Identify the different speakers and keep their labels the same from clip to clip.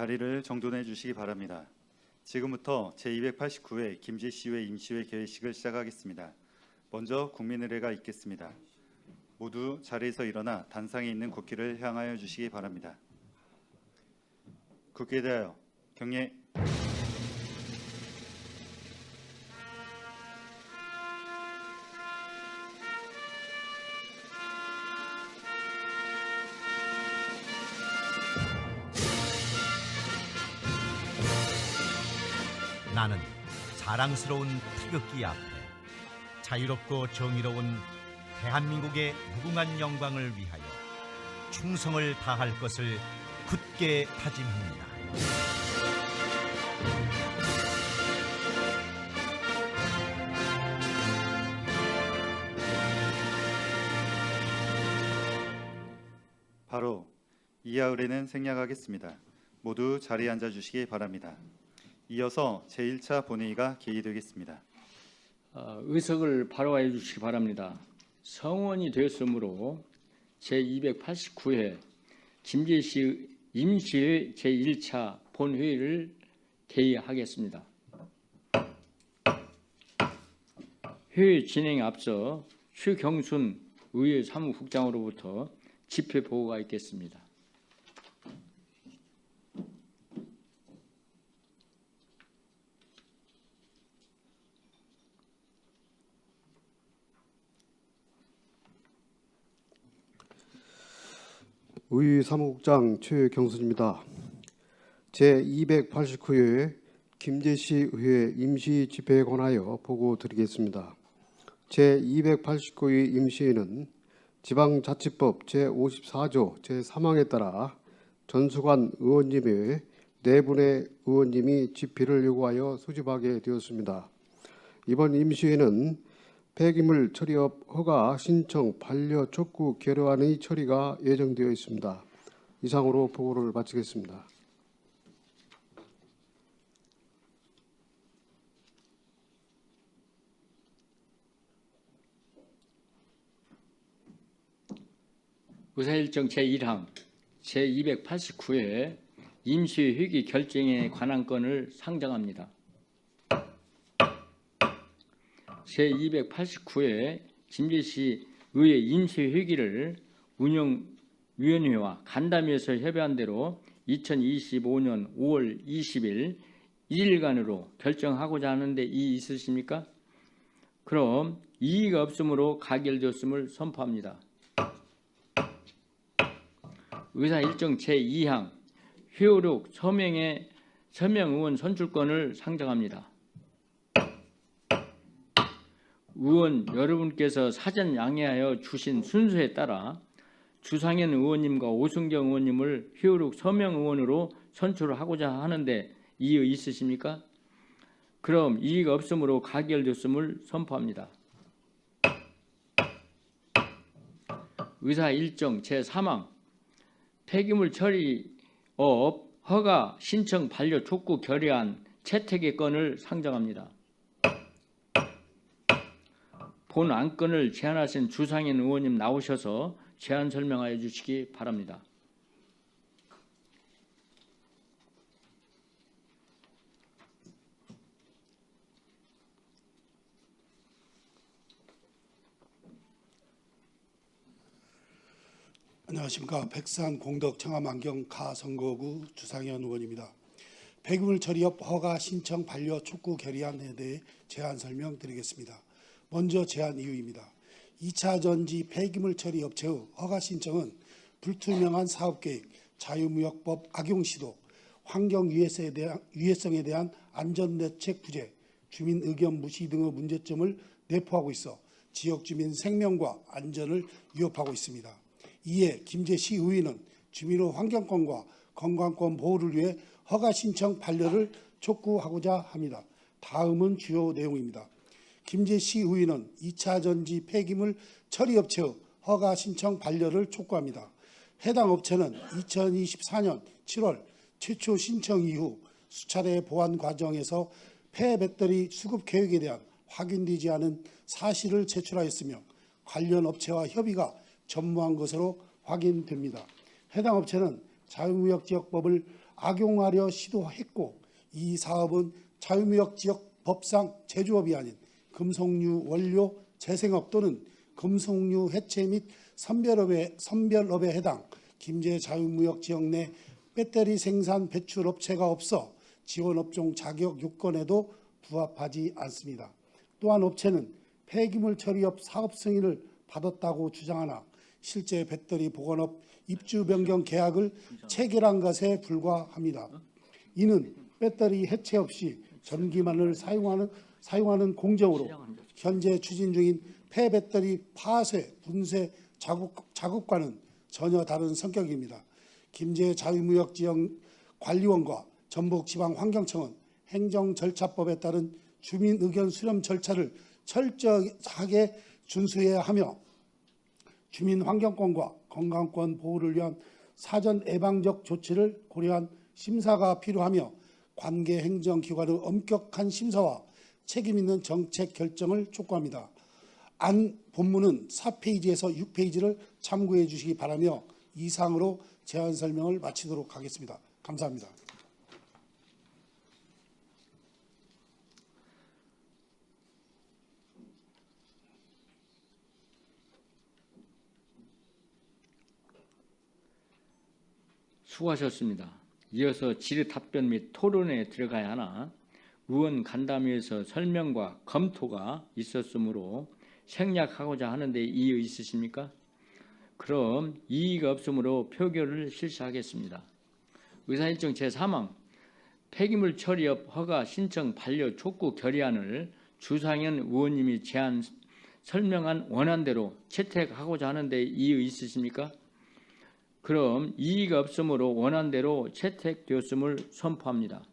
Speaker 1: 자리를 정돈해 주시기 바랍니다. 지금부터 제289회 김제시회 임시회 개회식을 시작하겠습니다. 먼저 국민의례가 있겠습니다. 모두 자리에서 일어나 단상에 있는 국기를 향하여 주시기 바랍니다. 국기에 대하여 경례
Speaker 2: 나는 자랑스러운 태극기 앞에 자유롭고 정의로운 대한민국의 무궁한 영광을 위하여 충성을 다할 것을 굳게 다짐합니다.
Speaker 1: 바로 이하 의례는 생략하겠습니다. 모두 자리에 앉아 주시기 바랍니다. 이어서 제1차 본회의가 개의되겠습니다.
Speaker 3: 어, 의석을 바로해 주시기 바랍니다. 성원이 되었으므로 제289회 김제시 임시회 제1차 본회의를 개의하겠습니다. 회의 진행에 앞서 추경순 의회 사무국장으로부터 집회 보고가 있겠습니다.
Speaker 4: 의회 사무국장 최경순입니다. 제 289회 김제시 의회 임시 집회에 관하여 보고 드리겠습니다. 제 289회 임시회는 지방자치법 제 54조 제 3항에 따라 전수관 의원님의 네 분의 의원님이 집회를 요구하여 소집하게 되었습니다. 이번 임시회는 폐기물 처리업 허가 신청 반려 촉구 결의안의 처리가 예정되어 있습니다. 이상으로 보고를 마치겠습니다.
Speaker 3: 의사일정 제1항 제289회 임시회기 결정에 관한 건을 상정합니다. 제289회 김제시 의회 임시회기를 운영위원회와 간담회에서 협의한 대로 2025년 5월 20일 1일간으로 결정하고자 하는데 이의 있으십니까? 그럼 이의가 없으므로 가결되었음을 선포합니다. 의사 일정 제2항 회오록 서명의 서명 의원 선출권을 상정합니다. 의원 여러분께서 사전 양해하여 주신 순서에 따라 주상현 의원님과 오승경 의원님을 회오록 서명 의원으로 선출하고자 하는데 이의 있으십니까? 그럼 이의가 없으므로 가결됐음을 선포합니다. 의사 일정 제3항 폐기물 처리업 허가 신청 반려 촉구 결의안 채택의 건을 상정합니다. 본 안건을 제안하신 주상현 의원님 나오셔서 제안 설명하여 주시기 바랍니다.
Speaker 5: 안녕하십니까 백산 공덕 청암 안경 가선거구 주상현 의원입니다. 폐기물 처리업 허가 신청 반려 촉구 결의안에 대해 제안 설명드리겠습니다. 먼저 제안 이유입니다. 2차 전지 폐기물 처리 업체의 허가 신청은 불투명한 사업계획, 자유무역법 악용 시도, 환경 유해성에 대한, 유해성에 대한 안전대책 부재, 주민 의견 무시 등의 문제점을 내포하고 있어 지역 주민 생명과 안전을 위협하고 있습니다. 이에 김제시 의회는 주민의 환경권과 건강권 보호를 위해 허가 신청 반려를 촉구하고자 합니다. 다음은 주요 내용입니다. 김제 시 의회는 2차 전지 폐기물 처리 업체의 허가 신청 반려를 촉구합니다. 해당 업체는 2024년 7월 최초 신청 이후 수차례 보완 과정에서 폐 배터리 수급 계획에 대한 확인되지 않은 사실을 제출하였으며 관련 업체와 협의가 전무한 것으로 확인됩니다. 해당 업체는 자유무역지역법을 악용하려 시도했고 이 사업은 자유무역 지역 법상 제조업이 아닌 금속류 원료 재생업 또는 금속류 해체 및 선별업에, 선별업에 해당 김제 자유무역 지역 내 배터리 생산 배출 업체가 없어 지원업종 자격 요건에도 부합하지 않습니다. 또한 업체는 폐기물 처리업 사업 승인을 받았다고 주장하나 실제 배터리 보건업 입주 변경 계약을 체결한 것에 불과합니다. 이는 배터리 해체 없이 전기만을 사용하는 사용하는 공정으로 현재 추진 중인 폐배터리 파쇄 분쇄 작업, 작업과는 전혀 다른 성격입니다. 김제 자유무역지역 관리원과 전북지방환경청은 행정 절차법에 따른 주민 의견 수렴 절차를 철저하게 준수해야 하며 주민 환경권과 건강권 보호를 위한 사전 예방적 조치를 고려한 심사가 필요하며 관계 행정기관의 엄격한 심사와 책임 있는 정책 결정을 촉구합니다. 안 본문은 4페이지에서 6페이지를 참고해 주시기 바라며 이상으로 제안 설명을 마치도록 하겠습니다. 감사합니다.
Speaker 3: 수고하셨습니다. 이어서 질의 답변 및 토론에 들어가야 하나 의원 간담회에서 설명과 검토가 있었으므로 생략하고자 하는데 이의 있으십니까? 그럼 이의가 없으므로 표결을 실시하겠습니다. 의사일정 제3항 폐기물 처리업 허가 신청 반려 촉구 결의안을 주상현 의원님이 제안 설명한 원안대로 채택하고자 하는데 이의 있으십니까? 그럼 이의가 없으므로 원안대로 채택되었음을 선포합니다.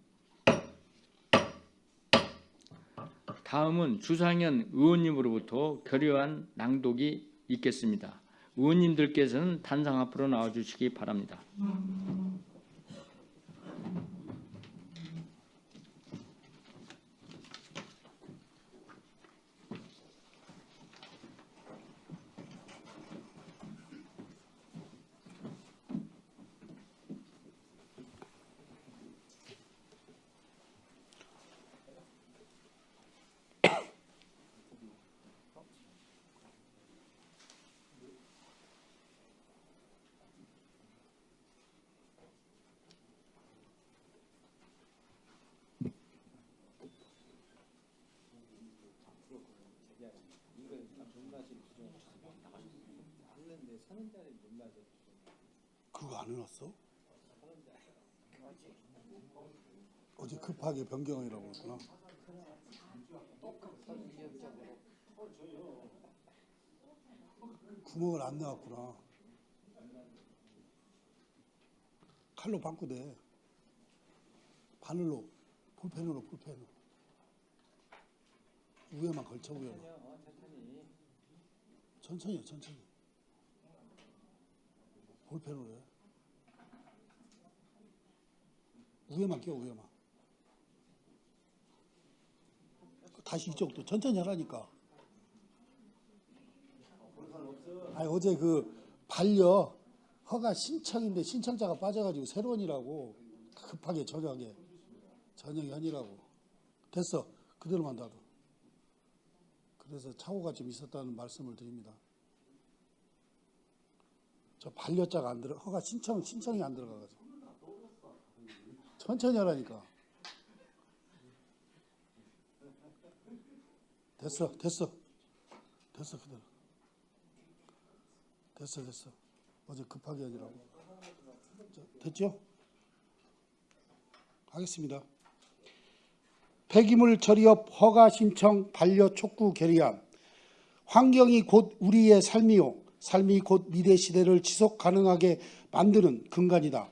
Speaker 3: 다음은 주상현 의원님으로부터 결의안 낭독이 있겠습니다. 의원님들께서는 단상 앞으로 나와주시기 바랍니다.
Speaker 5: 그거 안 해놨어? 어제 급하게 변경이라고 했구나. 구멍을 안 내왔구나. 칼로 바꾸대. 바늘로, 볼펜으로, 볼펜으로. 위에만 걸쳐, 위에만. 천천히, 천천히. 볼펜으로 해. 끼워 위에만. 다시 이쪽도 천천히 하라니까. 아니 어제 그 반려 허가 신청인데 신청자가 빠져가지고 새로운이라고 급하게 저녁에 저녁에 하니라고. 됐어. 그대로만 놔둬 그래서 착오가 좀 있었다는 말씀을 드립니다. 저 반려자가 안 들어 허가 신청 신청이 안 들어가가지고 천천히 하라니까. 됐어, 됐어. 됐어, 그대로. 됐어, 됐어. 어제 급하게 하느라고. 자, 됐죠? 하겠습니다. 폐기물 처리업 허가 신청 반려 촉구 결의안. 환경이 곧 우리의 삶이요. 삶이 곧 미래 시대를 지속 가능하게 만드는 근간이다.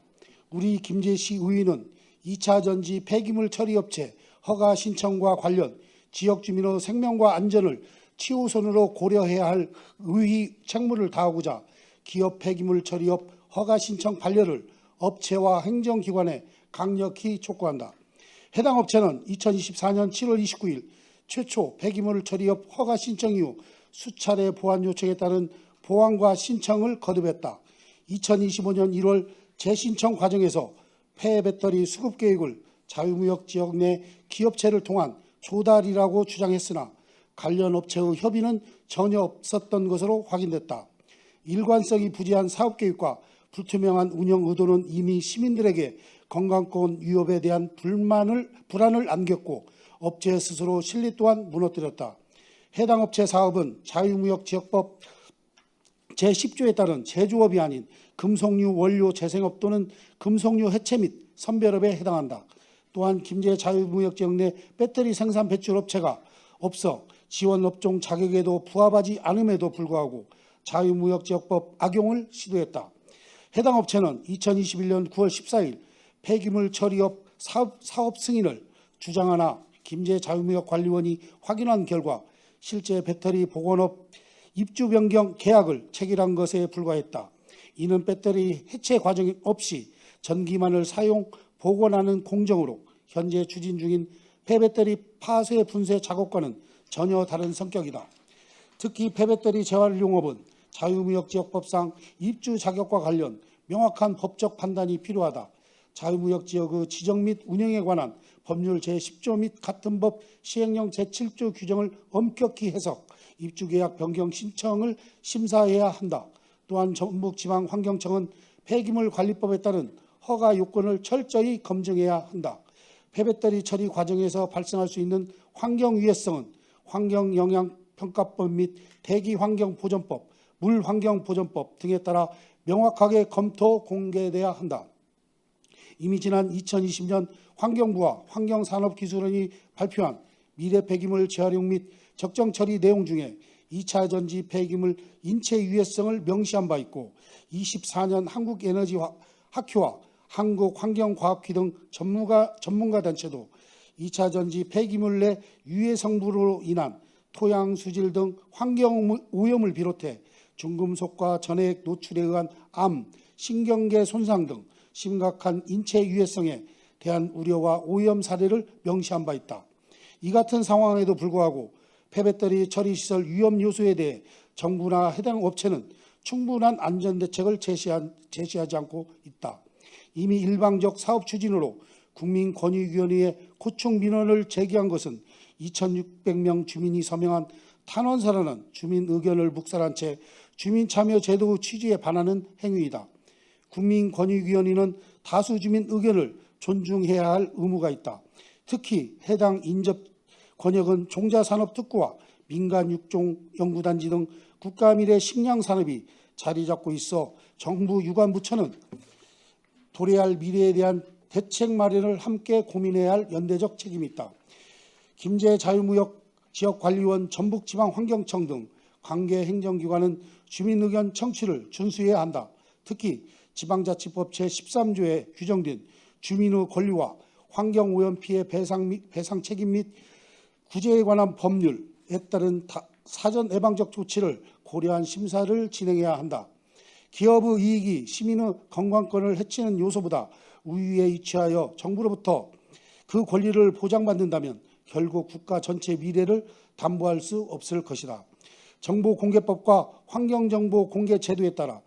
Speaker 5: 우리 김제시 의회는 2차 전지 폐기물 처리업체 허가 신청과 관련 지역 주민의 생명과 안전을 최우선으로 고려해야 할 의의 책무를 다하고자 기업 폐기물 처리업 허가 신청 반려를 업체와 행정기관에 강력히 촉구한다. 해당 업체는 2024년 7월 29일 최초 폐기물 처리업 허가 신청 이후 수차례 보완 요청에 따른 보완과 신청을 거듭했다. 2025년 1월 재신청 과정에서 폐 배터리 수급 계획을 자유무역 지역 내 기업체를 통한 조달이라고 주장했으나 관련 업체의 협의는 전혀 없었던 것으로 확인됐다. 일관성이 부재한 사업 계획과 불투명한 운영 의도는 이미 시민들에게 건강권 위협에 대한 불만을 불안을 안겼고 업체 스스로 신뢰 또한 무너뜨렸다. 해당 업체 사업은 자유무역 지역법 제10조에 따른 제조업이 아닌 금속류 원료 재생업 또는 금속류 해체 및 선별업에 해당한다. 또한 김제 자유무역지역 내 배터리 생산 배출 업체가 없어 지원 업종 자격에도 부합하지 않음에도 불구하고 자유무역지역법 악용을 시도했다. 해당 업체는 2021년 9월 14일 폐기물 처리업 사업, 사업 승인을 주장하나 김제 자유무역관리원이 확인한 결과 실제 배터리 복원업 입주 변경 계약을 체결한 것에 불과했다. 이는 배터리 해체 과정 없이 전기만을 사용 복원하는 공정으로 현재 추진 중인 폐배터리 파쇄 분쇄 작업과는 전혀 다른 성격이다. 특히 폐배터리 재활용업은 자유무역 지역법상 입주 자격과 관련 명확한 법적 판단이 필요하다. 자유무역 지역의 지정 및 운영에 관한 법률 제10조 및 같은 법 시행령 제7조 규정을 엄격히 해석, 입주계약 변경 신청을 심사해야 한다. 또한 전북지방환경청은 폐기물 관리법에 따른 허가 요건을 철저히 검증해야 한다. 폐배터리 처리 과정에서 발생할 수 있는 환경 위해성은 환경 영향 평가법 및 대기 환경 보전법, 물 환경 보전법 등에 따라 명확하게 검토 공개돼야 한다. 이미 지난 2020년 환경부와 환경산업기술원이 발표한 미래 폐기물 재활용 및 적정 처리 내용 중에 2차 전지 폐기물 인체 유해성을 명시한 바 있고 24년 한국에너지 학회와 한국환경과학회 등 전문가, 전문가 단체도 2차 전지 폐기물 내 유해 성분으로 인한 토양 수질 등 환경 오염을 비롯해 중금속과 전해액 노출에 의한 암, 신경계 손상 등 심각한 인체 유해성에 대한 우려와 오염 사례를 명시한 바 있다. 이 같은 상황에도 불구하고 폐배터리 처리 시설 위험 요소에 대해 정부나 해당 업체는 충분한 안전 대책을 제시한, 제시하지 않고 있다. 이미 일방적 사업 추진으로 국민권익위원회에 고충 민원을 제기한 것은 2,600명 주민이 서명한 탄원서라는 주민 의견을 묵살한 채 주민 참여 제도 취지에 반하는 행위이다. 국민권익위원회는 다수 주민 의견을 존중해야 할 의무가 있다. 특히 해당 인접 권역은 종자산업특구와 민간 육종 연구단지 등 국가 미래 식량 산업이 자리 잡고 있어 정부 유관부처는 도래할 미래에 대한 대책 마련을 함께 고민해야 할 연대적 책임이 있다. 김제 자유무역 지역관리원 전북지방환경청 등 관계 행정기관은 주민 의견 청취를 준수해야 한다. 특히 지방자치법 제13조에 규정된 주민의 권리와 환경오염 피해 배상, 및, 배상 책임 및 구제에 관한 법률에 따른 다- 사전 예방적 조치를 고려한 심사를 진행해야 한다. 기업의 이익이 시민의 건강권을 해치는 요소보다 우위에 위치하여 정부로부터 그 권리를 보장받는다면 결국 국가 전체 미래를 담보할 수 없을 것이다. 정보공개법과 환경정보공개제도에 따라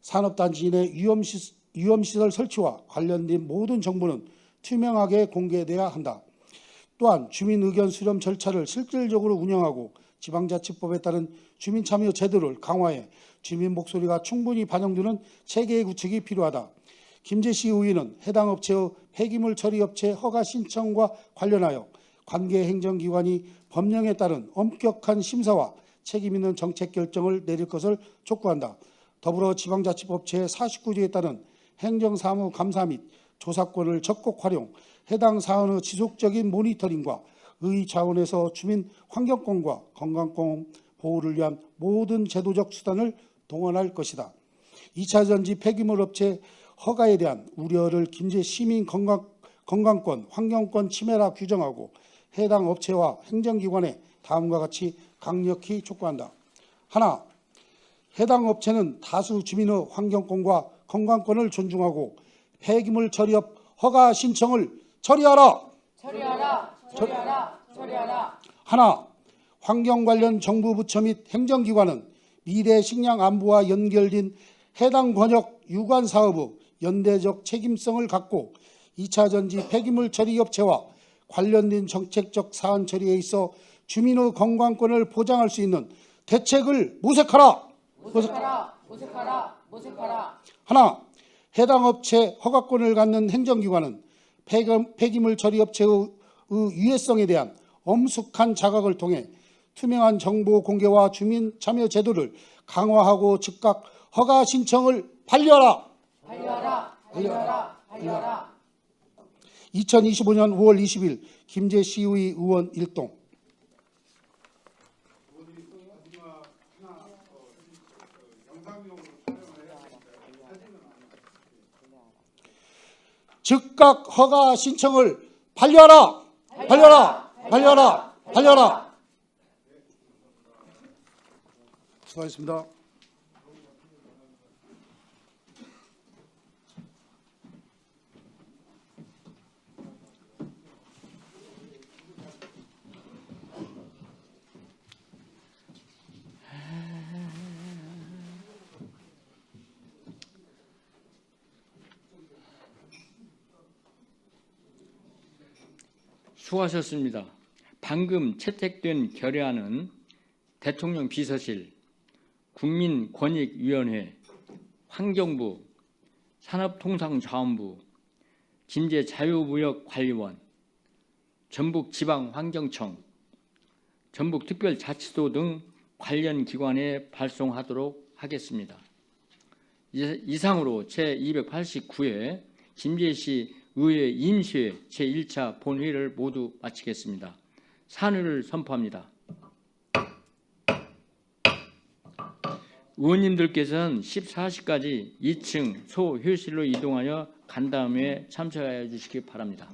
Speaker 5: 산업단지 내 위험시, 위험시설 설치와 관련된 모든 정보는 투명하게 공개돼야 한다. 또한 주민 의견 수렴 절차를 실질적으로 운영하고 지방자치법에 따른 주민 참여 제도를 강화해 주민 목소리가 충분히 반영되는 체계 구축이 필요하다. 김제시 의회는 해당 업체의 폐기물 처리 업체 허가 신청과 관련하여 관계 행정기관이 법령에 따른 엄격한 심사와 책임 있는 정책 결정을 내릴 것을 촉구한다. 더불어 지방자치법 제49조에 따른 행정사무 감사 및 조사권을 적극 활용, 해당 사안의 지속적인 모니터링과 의 차원에서 주민 환경권과 건강권 보호를 위한 모든 제도적 수단을 동원할 것이다. 2차 전지 폐기물 업체 허가에 대한 우려를 김제 시민 건강, 건강권, 환경권 침해라 규정하고 해당 업체와 행정기관에 다음과 같이 강력히 촉구한다. 하나, 해당 업체는 다수 주민의 환경권과 건강권을 존중하고 폐기물 처리업 허가 신청을 처리하라.
Speaker 6: 처리하라, 처리하라, 처리하라.
Speaker 5: 하나, 환경 관련 정부 부처 및 행정기관은 미래 식량 안보와 연결된 해당 권역 유관 사업의 연대적 책임성을 갖고 2차 전지 폐기물 처리 업체와 관련된 정책적 사안 처리에 있어 주민의 건강권을 보장할 수 있는 대책을 모색하라.
Speaker 6: 모색하라. 모색하라. 모색하라.
Speaker 5: 하나, 해당 업체 허가권을 갖는 행정기관은 폐기- 폐기물 처리 업체의 의 유해성에 대한 엄숙한 자각을 통해 투명한 정보 공개와 주민 참여 제도를 강화하고 즉각 허가 신청을 반려하라.
Speaker 6: 반려하라. 반려하라. 반려하라.
Speaker 5: 2025년 5월 20일 김제 시의 의원 일동. 즉각 허가 신청을 반려하라. 반려하라. 반려하라. 반려하라. 수고하셨습니다.
Speaker 3: 수고하셨습니다. 방금 채택된 결의안은 대통령 비서실, 국민권익위원회, 환경부, 산업통상자원부, 김제자유무역관리원, 전북지방환경청, 전북특별자치도 등 관련 기관에 발송하도록 하겠습니다. 이- 이상으로 제289회 김제시 의회 임시회 제1차 본회의를 모두 마치겠습니다. 산회를 선포합니다. 의원님들께서는 14시까지 2층 소휴실로 이동하여 간 다음에 참석하여 주시기 바랍니다.